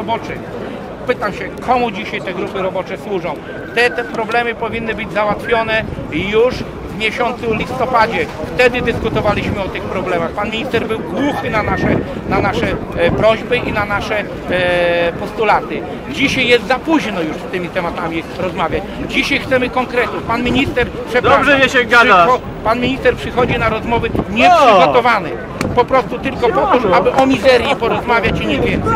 roboczych. Pytam się, komu dzisiaj te grupy robocze służą? Te, te problemy powinny być załatwione już miesiącu listopadzie. Wtedy dyskutowaliśmy o tych problemach. Pan minister był głuchy na nasze, na nasze e, prośby i na nasze e, postulaty. Dzisiaj jest za późno już z tymi tematami rozmawiać. Dzisiaj chcemy konkretów. Pan minister, przepraszam, Dobrze, nie się gada. Pan minister przychodzi na rozmowy nieprzygotowany. Po prostu tylko po to, aby o mizerii porozmawiać i nic więcej.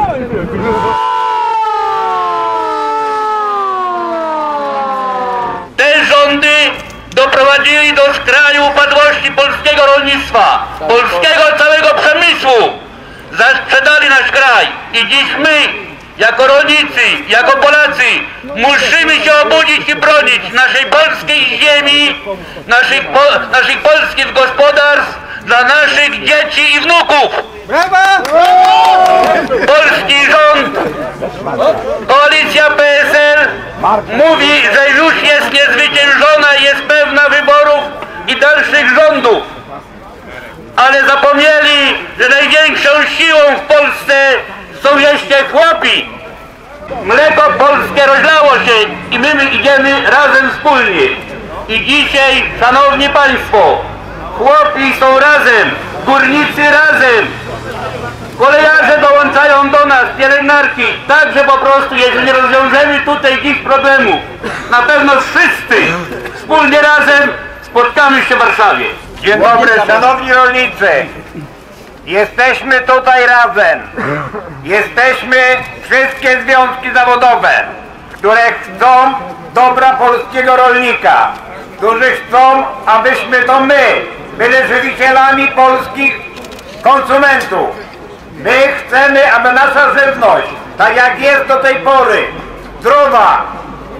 Do skraju upadłości polskiego rolnictwa, polskiego całego przemysłu. Zasprzedali nasz kraj i dziś my, jako rolnicy, jako Polacy, musimy się obudzić i bronić naszej polskiej ziemi, naszych, po, naszych polskich gospodarstw, dla naszych dzieci i wnuków. Polski rząd Koalicja PSL mówi, że już jest niezwyciężona i jest dalszych rządów. Ale zapomnieli, że największą siłą w Polsce są jeszcze chłopi. Mleko polskie rozlało się i my idziemy razem wspólnie. I dzisiaj, szanowni państwo, chłopi są razem, górnicy razem, Kolejarze dołączają do nas, pielęgniarki, także po prostu, jeżeli rozwiążemy tutaj ich problemów, na pewno wszyscy wspólnie razem spotkamy się w Warszawie. Dzień dobry, szanowni rolnicy. Jesteśmy tutaj razem. Jesteśmy wszystkie związki zawodowe, które chcą dobra polskiego rolnika, którzy chcą, abyśmy to my byli żywicielami polskich konsumentów. My chcemy, aby nasza żywność, tak jak jest do tej pory, zdrowa,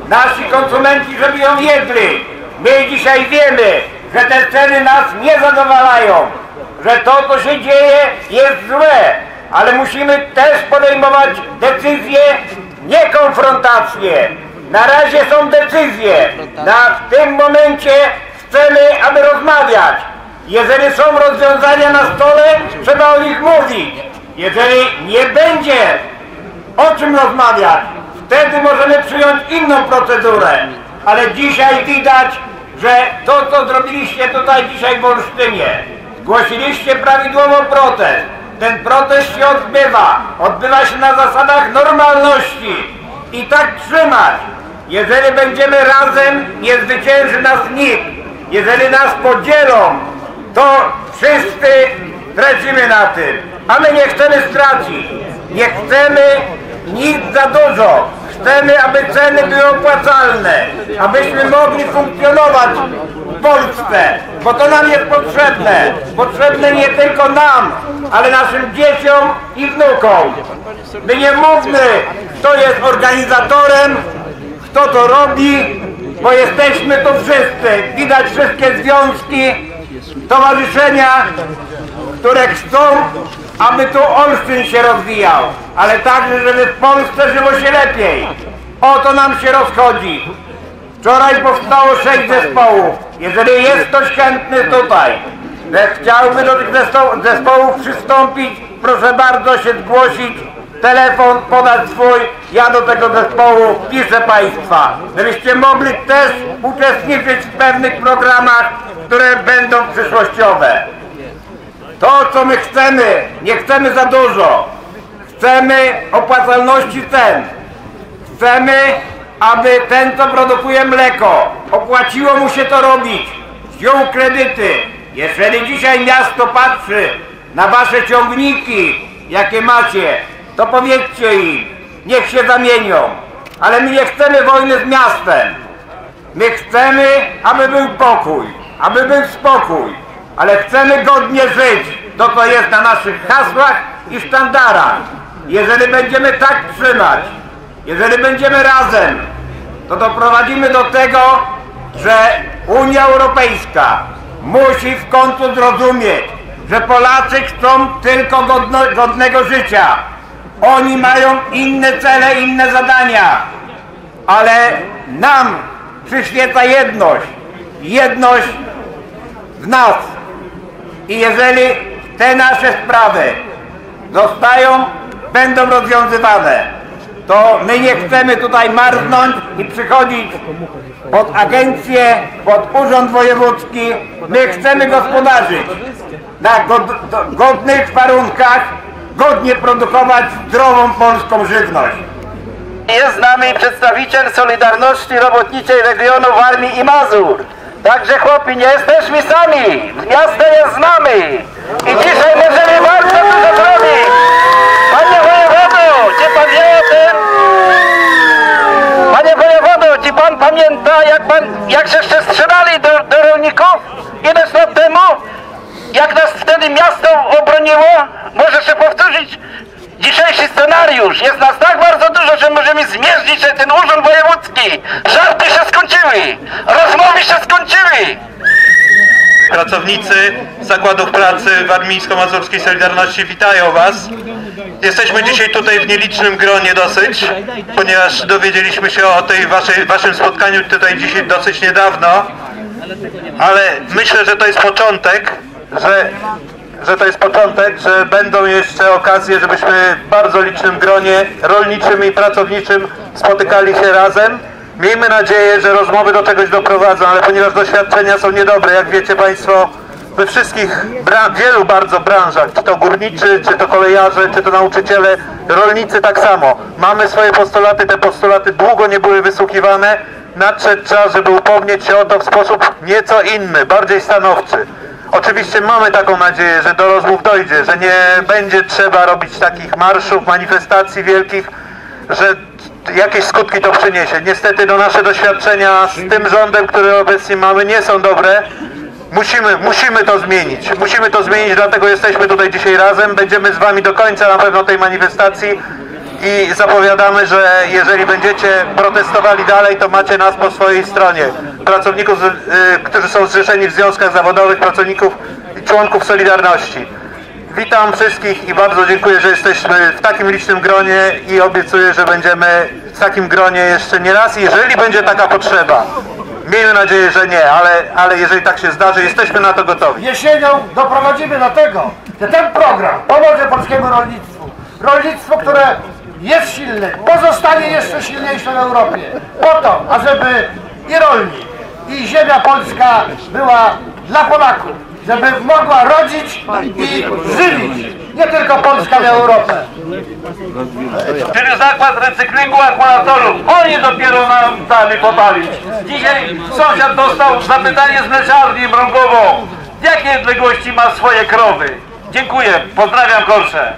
nasi konsumenci, żeby ją jedli. My dzisiaj wiemy, że te ceny nas nie zadowalają, że to, co się dzieje, jest złe, ale musimy też podejmować decyzje, nie konfrontacje. Na razie są decyzje. Na, w tym momencie chcemy, aby rozmawiać. Jeżeli są rozwiązania na stole, trzeba o nich mówić. Jeżeli nie będzie o czym rozmawiać, wtedy możemy przyjąć inną procedurę. Ale dzisiaj widać, że to, co zrobiliście tutaj dzisiaj w Olsztynie, zgłosiliście prawidłowo protest. Ten protest się odbywa. Odbywa się na zasadach normalności. I tak trzymać. Jeżeli będziemy razem, nie zwycięży nas nikt. Jeżeli nas podzielą, to wszyscy tracimy na tym. A my nie chcemy stracić. Nie chcemy nic za dużo. Chcemy, aby ceny były opłacalne, abyśmy mogli funkcjonować w Polsce, bo to nam jest potrzebne. Potrzebne nie tylko nam, ale naszym dzieciom i wnukom. My nie mówmy, kto jest organizatorem, kto to robi, bo jesteśmy tu wszyscy. Widać wszystkie związki, stowarzyszenia, które chcą, aby tu Olsztyn się rozwijał, ale także, żeby w Polsce żyło się lepiej. O to nam się rozchodzi. Wczoraj powstało sześć zespołów. Jeżeli jest ktoś chętny tutaj, chciałby do tych zespołów przystąpić, proszę bardzo się zgłosić, telefon podać swój, ja do tego zespołu piszę Państwa, żebyście mogli też uczestniczyć w pewnych programach, które będą przyszłościowe. To, co my chcemy, nie chcemy za dużo. Chcemy opłacalności cen. Chcemy, aby ten, co produkuje mleko, opłaciło mu się to robić. Wziął kredyty. Jeżeli dzisiaj miasto patrzy na wasze ciągniki, jakie macie, to powiedzcie im, niech się zamienią. Ale my nie chcemy wojny z miastem. My chcemy, aby był pokój, aby był spokój, ale chcemy godnie żyć. To, co jest na naszych hasłach i sztandarach. Jeżeli będziemy tak trzymać, jeżeli będziemy razem, to doprowadzimy do tego, że Unia Europejska musi w końcu zrozumieć, że Polacy chcą tylko godno, godnego życia. Oni mają inne cele, inne zadania ale nam przyświeca jedność. Jedność w nas. I jeżeli te nasze sprawy zostają będą rozwiązywane. To my nie chcemy tutaj marznąć i przychodzić pod agencję, pod urząd wojewódzki. My chcemy gospodarzyć na godnych warunkach, godnie produkować zdrową polską żywność. Jest z nami przedstawiciel Solidarności Robotniczej Regionu Warmii i Mazur. Także chłopi, nie jesteśmy sami. Miasto jest z nami. I dzisiaj możemy bardzo dużo zrobić. Panie wojewodo, czy pan wie o tym? Panie wojewodo, czy pan pamięta, jak pan, jak żeście strzelali do, do rolników ileś lat temu? Jak nas wtedy miasto obroniło? Może się powtórzyć dzisiejszy scenariusz. Jest nas tak bardzo dużo, że możemy zmierzyć się ten urząd wojewódzki. Żarty się skończyły. Rozmowy się skończyły. Pracownicy Zakładów Pracy Warmińsko-Mazurskiej Solidarności witają Was. Jesteśmy dzisiaj tutaj w nielicznym gronie dosyć, ponieważ dowiedzieliśmy się o tej waszej, Waszym spotkaniu tutaj dzisiaj dosyć niedawno, ale myślę, że to jest początek, że, że to jest początek, że będą jeszcze okazje, żebyśmy w bardzo licznym gronie rolniczym i pracowniczym spotykali się razem. Miejmy nadzieję, że rozmowy do czegoś doprowadzą, ale ponieważ doświadczenia są niedobre, jak wiecie Państwo, we wszystkich, wielu bardzo branżach, czy to górniczy, czy to kolejarze, czy to nauczyciele, rolnicy tak samo. Mamy swoje postulaty, te postulaty długo nie były wysłuchiwane. Nadszedł czas, żeby upomnieć się o to w sposób nieco inny, bardziej stanowczy. Oczywiście mamy taką nadzieję, że do rozmów dojdzie, że nie będzie trzeba robić takich marszów, manifestacji wielkich, że jakieś skutki to przyniesie. Niestety no, nasze doświadczenia z tym rządem, który obecnie mamy, nie są dobre. Musimy, musimy to zmienić. Musimy to zmienić, dlatego jesteśmy tutaj dzisiaj razem. Będziemy z Wami do końca na pewno tej manifestacji i zapowiadamy, że jeżeli będziecie protestowali dalej, to macie nas po swojej stronie. Pracowników, y, którzy są zrzeszeni w związkach zawodowych, pracowników i członków Solidarności. Witam wszystkich i bardzo dziękuję, że jesteśmy w takim licznym gronie i obiecuję, że będziemy w takim gronie jeszcze nie raz, jeżeli będzie taka potrzeba. Miejmy nadzieję, że nie, ale, ale jeżeli tak się zdarzy, jesteśmy na to gotowi. Jesienią doprowadzimy do tego, że ten program pomoże polskiemu rolnictwu. Rolnictwo, które jest silne, pozostanie jeszcze silniejsze w Europie. Po to, ażeby i rolnik, i ziemia polska była dla Polaków. Żeby mogła rodzić i żywić nie tylko Polska, ale Europę. Czyli zakład recyklingu akumulatorów. Oni dopiero nam dali popalić. Dzisiaj sąsiad dostał zapytanie z mleczarni mrągową. Z jakiej odległości ma swoje krowy? Dziękuję, pozdrawiam Korsze.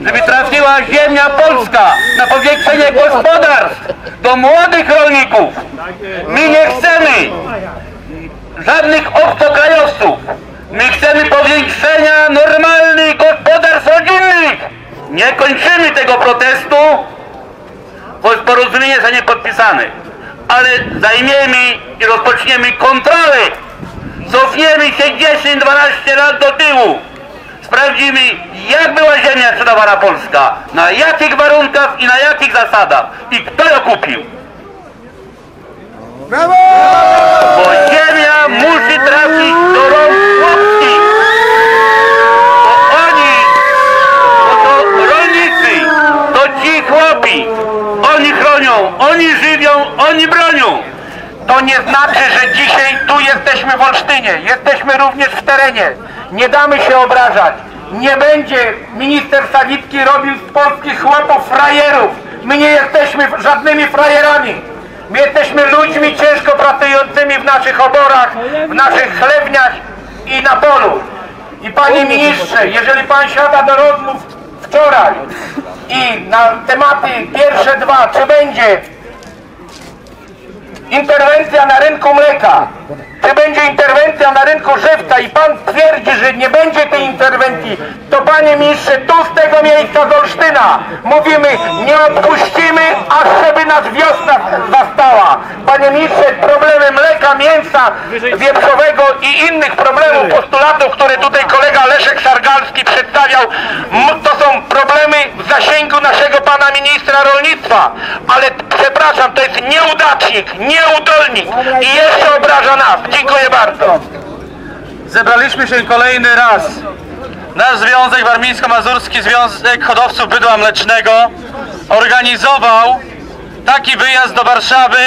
Żeby trafiła ziemia polska na powiększenie gospodarstw do młodych rolników. My nie chcemy żadnych obcokrajowców. My chcemy powiększenia normalnych gospodarstw rodzinnych. Nie kończymy tego protestu, choć porozumienie zostanie podpisane. Ale zajmiemy i rozpoczniemy kontrolę. Cofniemy się 10-12 lat do tyłu. Sprawdzimy, jak była ziemia sprzedawana Polska, na jakich warunkach i na jakich zasadach i kto ją kupił. Bo ziemia musi trafić do rąk chłopskich. Bo oni, bo to rolnicy, to ci chłopi. Oni chronią, oni żywią, oni bronią. To nie znaczy, że dzisiaj tu jesteśmy w Olsztynie. Jesteśmy również w terenie. Nie damy się obrażać. Nie będzie minister Sawicki robił z polskich chłopów frajerów. My nie jesteśmy żadnymi frajerami. My jesteśmy ludźmi ciężko pracującymi w naszych oborach, w naszych chlewniach i na polu. I panie ministrze, jeżeli pan siada do rozmów wczoraj i na tematy pierwsze dwa, czy będzie interwencja na rynku mleka, czy będzie interwencja na rynku żywca i pan twierdzi, że nie będzie tej interwencji, to panie ministrze, tu z tego miejsca z Olsztyna mówimy, nie odpuścimy, aż żeby nas wiosna zastała. Panie ministrze, problemy mleka, mięsa wieprzowego i innych problemów, postulatów, które tutaj kolega Leszek Szargalski przedstawiał, to są problemy w zasięgu naszego pana ministra rolnictwa. Ale przepraszam, to jest nieudacznik, nieudolnik i jeszcze obraża nas. Dziękuję bardzo. Zebraliśmy się kolejny raz nasz związek, Warmińsko-Mazurski Związek Hodowców Bydła Mlecznego, organizował taki wyjazd do Warszawy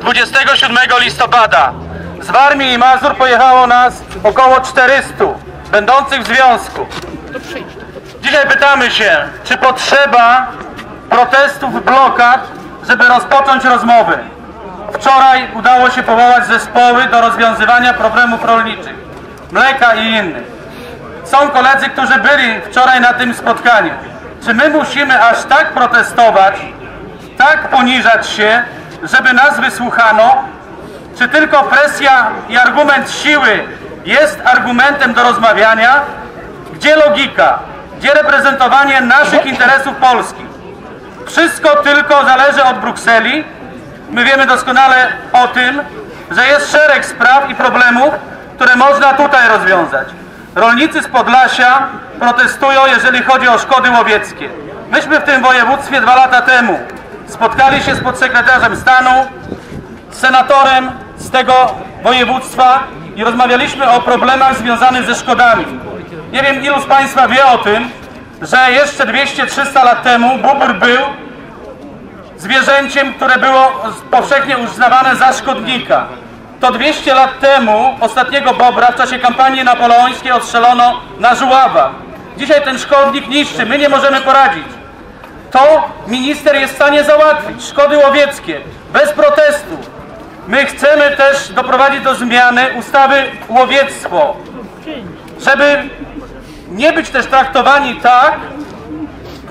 27 listopada. Z Warmii i Mazur pojechało nas około 400, będących w związku. Dzisiaj pytamy się, czy potrzeba protestów, blokad, żeby rozpocząć rozmowy. Wczoraj udało się powołać zespoły do rozwiązywania problemów rolniczych, mleka i innych. Są koledzy, którzy byli wczoraj na tym spotkaniu. Czy my musimy aż tak protestować, tak poniżać się, żeby nas wysłuchano? Czy tylko presja i argument siły jest argumentem do rozmawiania? Gdzie logika? Gdzie reprezentowanie naszych interesów polskich? Wszystko tylko zależy od Brukseli. My wiemy doskonale o tym, że jest szereg spraw i problemów, które można tutaj rozwiązać. Rolnicy z Podlasia protestują, jeżeli chodzi o szkody łowieckie. Myśmy w tym województwie dwa lata temu spotkali się z podsekretarzem stanu, z senatorem z tego województwa i rozmawialiśmy o problemach związanych ze szkodami. Nie wiem, ilu z Państwa wie o tym, że jeszcze 200-300 lat temu bóbr był zwierzęciem, które było powszechnie uznawane za szkodnika. To 200 lat temu ostatniego bobra w czasie kampanii napoleońskiej odstrzelono na żuława. Dzisiaj ten szkodnik niszczy, my nie możemy poradzić. To minister jest w stanie załatwić, szkody łowieckie, bez protestu. My chcemy też doprowadzić do zmiany ustawy łowiectwo, żeby nie być też traktowani tak,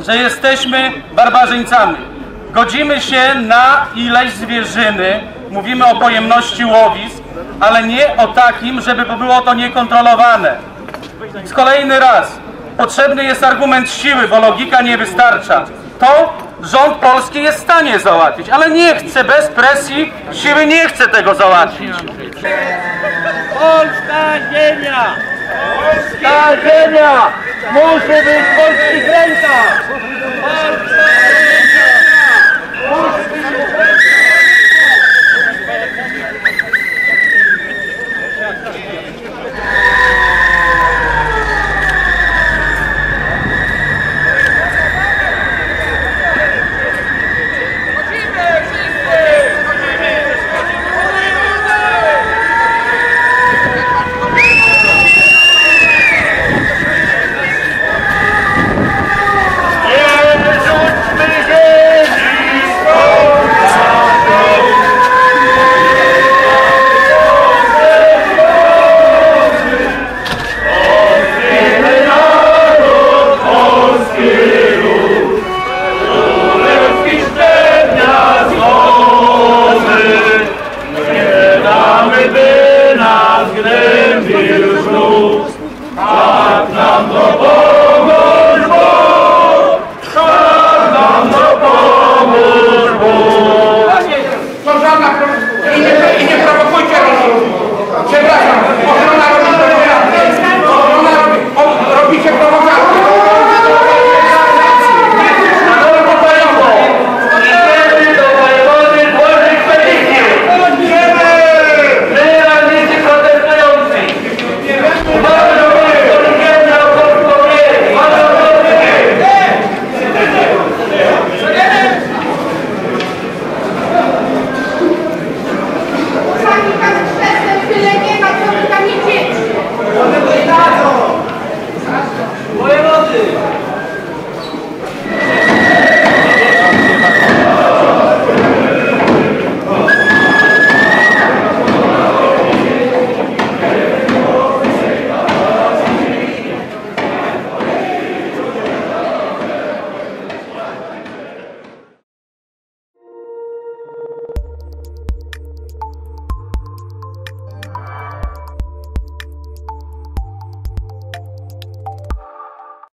że jesteśmy barbarzyńcami. Godzimy się na ileś zwierzyny, mówimy o pojemności łowisk, ale nie o takim, żeby było to niekontrolowane. Z kolejny raz, potrzebny jest argument siły, bo logika nie wystarcza. To rząd polski jest w stanie załatwić, ale nie chce, bez presji siły nie chce tego załatwić. Polska ziemia! Polska ziemia! Musi być w polskich rękach! Polska